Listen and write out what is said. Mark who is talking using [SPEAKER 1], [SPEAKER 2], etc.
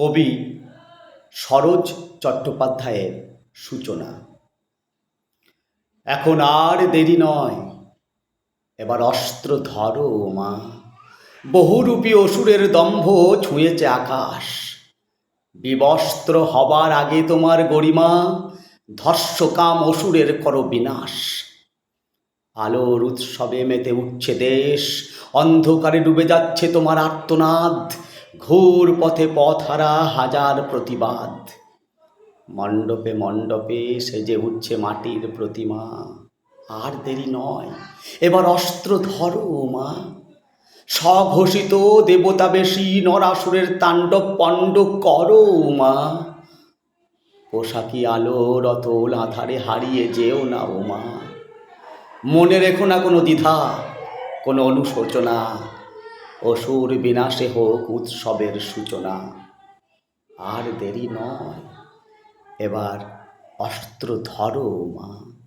[SPEAKER 1] কবি সরোজ চট্টোপাধ্যায়ের সূচনা। এখন আর দেরি নয়, এবার অস্ত্র ধরো মা। বহুরূপী অসুরের দম্ভ ছুঁয়েছে আকাশ। বিবস্ত্র হবার আগে তোমার গরিমা, ধর্ষকাম অসুরের করো বিনাশ। আলোর উৎসবে মেতে উঠছে দেশ, অন্ধকারে ডুবে যাচ্ছে তোমার আর্তনাদ। ঘোর পথে পথহারা হাজার প্রতিবাদ। মণ্ডপে মণ্ডপে সেজে উঠছে মাটির প্রতিমা। আর দেরি নয়, এবার অস্ত্র ধরো মা। স্বঘোষিত দেবতা বেশি নরাসুরের তাণ্ডব পণ্ড করো মা। পোশাকি আলো রতল আধারে হারিয়ে যেও না ও মা। মনে রেখো না কোনো দ্বিধা, কোনো অনুশোচনা। অসুর বিনাশে হোক উৎসবের সূচনা। আর দেরি নয় এবার অস্ত্র ধরো মা।